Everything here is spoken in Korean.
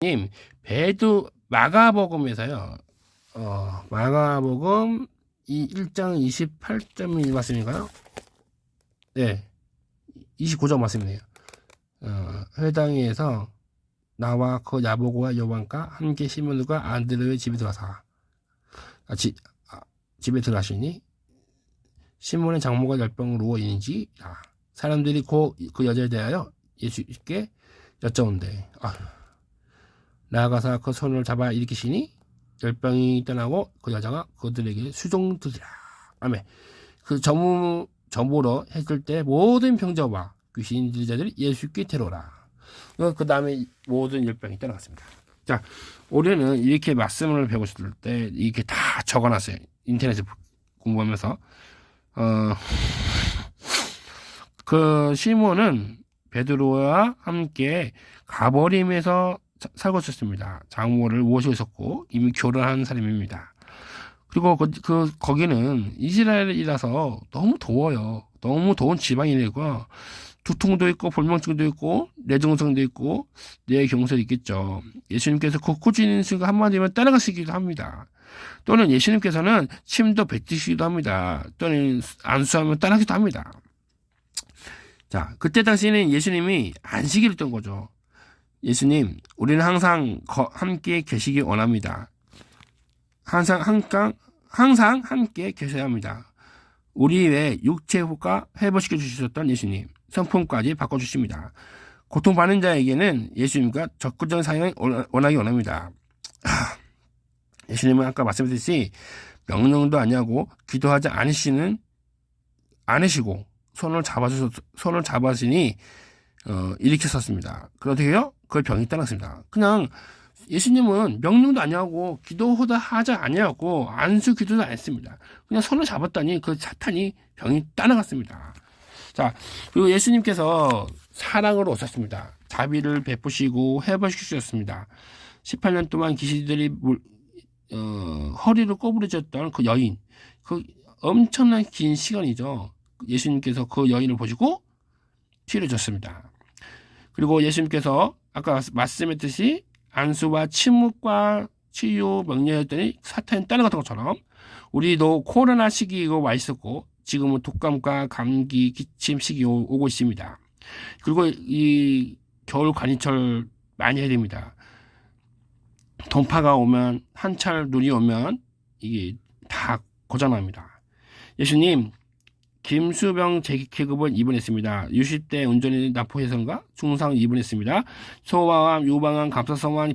님, 배두 마가복음에서요. 어, 마가복음 이 1장 28점 말씀인가요? 네. 29점 말씀이네요. 어, 회당에서 나와 그 야보고와 요한과 함께 시몬과 안드레의 집에 들어가사 아, 지, 아, 집에 들어가시니 시몬의 장모가 열병으로 누워있는지 아, 사람들이 그, 그 여자에 대하여 예수께 여쭤온대 아, 나아가서 그 손을 잡아 일으키시니 열병이 떠나고 그 여자가 그들에게 수종드리라 아멘 그 점무 점보러 했을 때 모든 병자와 귀신 들자들이 예수께 데려오라 그 다음에 모든 열병이 떠나갔습니다. 자, 올해는 이렇게 말씀을 배우실 때 이렇게 다 적어놨어요. 인터넷에 공부하면서. 어, 그 시몬은 베드로와 함께 가버림에서 사- 살고 있었습니다. 장모를 모시고 있었고 이미 결혼한 사람입니다. 그리고 그, 그 거기는 이스라엘이라서 너무 더워요. 너무 더운 지방이니까 두통도 있고 불면증도 있고 뇌증상도 있고 뇌경색이 있겠죠. 예수님께서 그 꾸준히 쓰고 한마디면 따라가시기도 합니다. 또는 예수님께서는 침도 뱉으시기도 합니다. 또는 안수하면 따라하기도 합니다. 자, 그때 당시에는 예수님이 안식일 했던 거죠. 예수님, 우리는 항상 거- 함께 계시기 원합니다. 항상 항상 항상 함께 계셔야 합니다. 우리 외 육체가 회복시켜 주셨던 예수님 성품까지 바꿔 주십니다. 고통받는 자에게는 예수님과 적극적인 사용을 원하기 원합니다. 하, 예수님은 아까 말씀드렸듯이 명령도 아니하고 기도하지 않으시는 않으시고 손을 잡아주셔 손을 잡아시니 어, 일으켰었습니다. 그러되요 그 병이 떠났습니다. 그냥 예수님은 명령도 아니하고 기도하다 하지 아니하고 안수 기도도 안 했습니다. 그냥 손을 잡았더니 그 사탄이 병이 떠나갔습니다. 자, 그리고 예수님께서 사랑으로 오셨습니다. 자비를 베푸시고 회복시키셨습니다. 18년 동안 귀신들이 물, 어, 허리를 꼬부러졌던 그 여인, 그 엄청난 긴 시간이죠. 예수님께서 그 여인을 보시고 치료해줬습니다. 그리고 예수님께서 아까 말씀했듯이 안수와 침묵과 치유 명령했더니 사탄이 따라갔던 것처럼 우리도 코로나 시기가 와 있었고 지금은 독감과 감기, 기침 시기 오- 오고 있습니다. 그리고 이 겨울 관이철 많이 해야 됩니다. 동파가 오면 한철 눈이 오면 이게 다 고장납니다. 예수님 김수병 재기계급은 입원했습니다. 60대 운전이 납포해선가 중상 입원했습니다. 소아암, 유방암, 감사성환